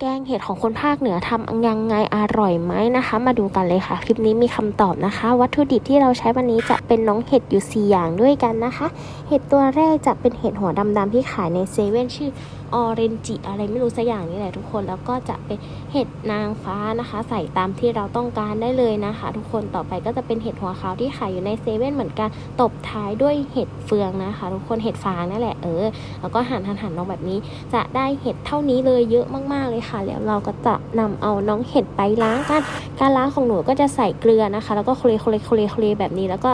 แกงเห็ดของคนภาคเหนือทำยังไงอร่อยไหมนะคะ มาดูกันเลยค่ะ คลิปนี้มีคำตอบนะคะ วัตถุดิบที่เราใช้วันนี้จะเป็นน้องเห็ดอยู่ 4 อย่างด้วยกันนะคะ เห็ดตัวแรกจะเป็นเห็ดหัวดำๆที่ขายในเซเว่นชื่อออเรนจิอะไรไม่รู้สักอย่างนี่แหละทุกคนแล้วก็จะเป็นเห็ดนางฟ้านะคะ ใส่ตามที่เราต้องการได้เลยนะคะ ทุกคนต่อไปก็จะเป็นเห็ดหัวขาวที่ขายอยู่ในเซเว่นเหมือนกันตบท้ายด้วยเห็ดเฟืองนะคะ ทุกคนเห็ดฟางนั่นแหละเออแล้วก็หั่นหั่นหั่นลงแบบนี้ จะได้เห็ดเท่านี้เลยเยอะมากๆเลยค่ะแล้วเราก็จะนำเอาน้องเห็ดไปล้างกัน การล้างของหนูก็จะใส่เกลือนะคะ แล้วก็โคเลโคเลโคเลโคเลแบบนี้ แล้วก็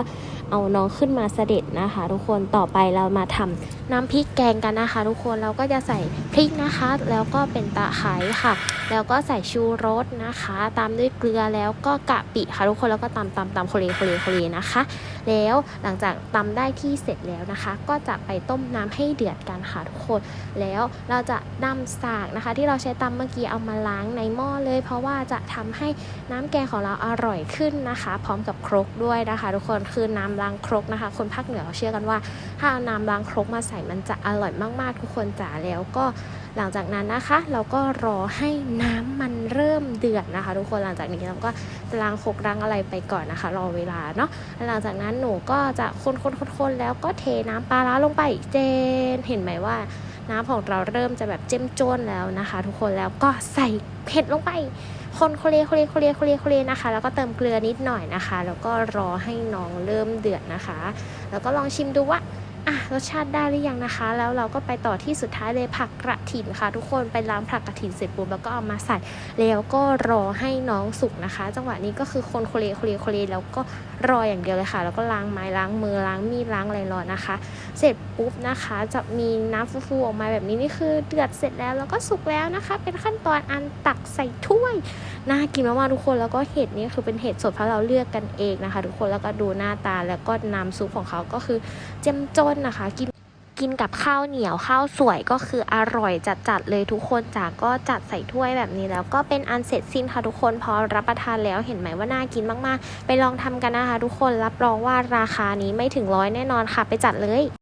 เอาน้องขึ้นมาเสด็จนะคะ ทุกคนต่อไปเรามาทำน้ำพริกแกงกันนะคะ ทุกคนเราก็จะใส่พริกนะคะ แล้วก็เป็นตะไคร้ค่ะ แล้วก็ใส่ชูรสนะคะ ตามด้วยเกลือแล้วก็กะปิค่ะทุกคนแล้วก็ตำตำตำโคเลโคเลโคเลนะคะ แล้วหลังจากตำได้ที่เสร็จแล้วนะคะ ก็จะไปต้มน้ำให้เดือดกันค่ะทุกคน แล้วเราจะนำสากนะคะ ที่เราใช้ตำมื่อกี้เอามาล้างในหม้อเลย เพราะว่าจะทำให้น้ำแกงของเราอร่อยขึ้นนะคะ พร้อมกับครกด้วยนะคะ ทุกคนคือน้ำล้างครกนะคะ คนภาคเหนือเขาเชื่อกันว่า ถ้าเอาน้ำล้างครกมาใส่มันจะอร่อยมากๆ ทุกคนจ๋าแล้วก็หลังจากนั้นนะคะ เราก็รอให้น้ำมันเริ่มเดือดนะคะ ทุกคนหลังจากนี้เราก็ล้างครกล้างอะไรไปก่อนนะคะ รอเวลาเนาะหลังจากนั้นหนูก็จะคนๆๆๆแล้วก็เทน้ำปลาร้าลงไปเจนเห็นไหมว่า น้ำของเราเริ่มจะแบบเจ้มจ้นแล้วนะคะ ทุกคนแล้วก็ใส่เผ็ดลงไป คนโคเลโคเลโคเลโคเลโคเลนะคะ แล้วก็เติมเกลือนิดหน่อยนะคะ แล้วก็รอให้น้องเริ่มเดือดนะคะ แล้วก็ลองชิมดูว่า อะรสชาติได้หรือยังนะคะ แล้วเราก็ไปต่อที่สุดท้ายเลยผักกระถินค่ะ ทุกคนไปล้างผักกระถินเสร็จปุ๊บแล้วก็เอามาใส่แล้วก็รอให้น้องสุกนะคะ จังหวะนี้ก็คือคนโคเลโคเลโคเลแล้วก็รออย่างเดียวเลยค่ะ แล้วก็ล้างไม้ล้างมือล้างมีดล้างอะไรรอนะคะ เสร็จปุ๊บนะคะจะมีน้ำฟูๆออกมาแบบนี้นี่คือเดือดเสร็จแล้วแล้วก็สุกแล้วนะคะ เป็นขั้นตอนอันตักใส่ถ้วยน่ากินมากๆทุกคนแล้วก็เห็ดนี่คือเป็นเห็ดสดเพราะเราเลือกกันเองนะคะ ทุกคนแล้วก็ดูหน้าตาแล้วก็น้ำซุปของเขาก็คือเจ้มจนนะคะ กินกินกับข้าวเหนียวข้าวสวยก็คืออร่อยจัดๆเลยทุกคนจากก็จัดใส่ถ้วยแบบนี้แล้วก็เป็นอันเสร็จสิ้นค่ะทุกคนพอรับประทานแล้วเห็นไหมว่าน่ากินมากๆ ไปลองทำกันนะคะ ทุกคนรับรองว่าราคานี้ไม่ถึงร้อยแน่นอนค่ะไปจัดเลย